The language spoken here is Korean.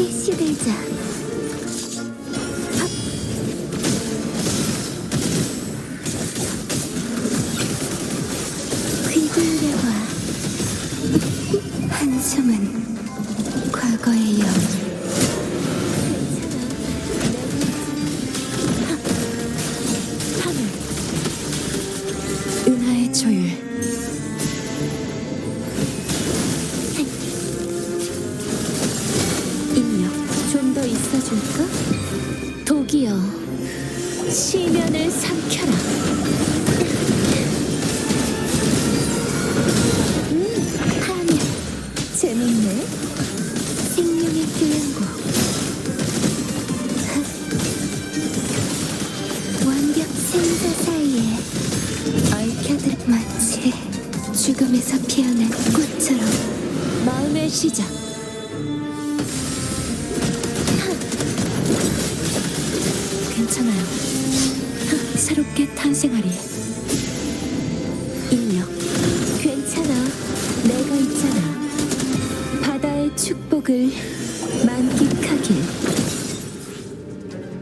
힘내자. 귀굴려와 한숨은 과거의 영. 은하의 조율 더 있어줄까? 독이여 시면을 삼켜라. 음, 하늘 재밌네. 생명의 교향곡. 완벽 생사 사이에 얽혀들 마치 죽음에서 피어난 꽃처럼 마음의 시작 괜찮아요. 하, 새롭게 탄생하리. 입력 괜찮아. 내가 있잖아. 바다의 축복을 만끽하길